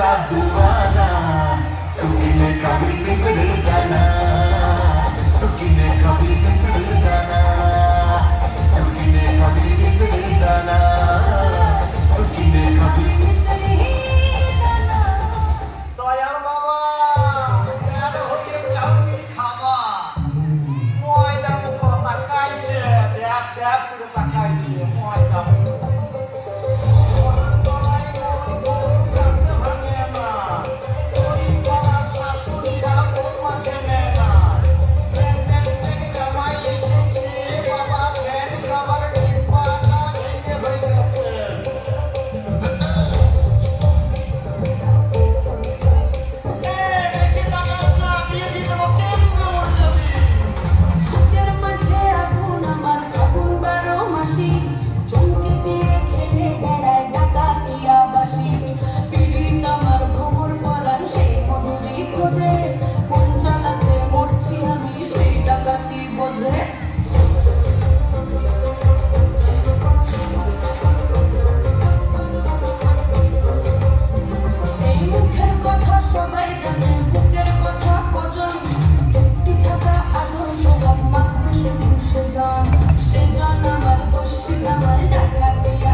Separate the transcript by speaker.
Speaker 1: passado.
Speaker 2: তোর আমার ডাকাতে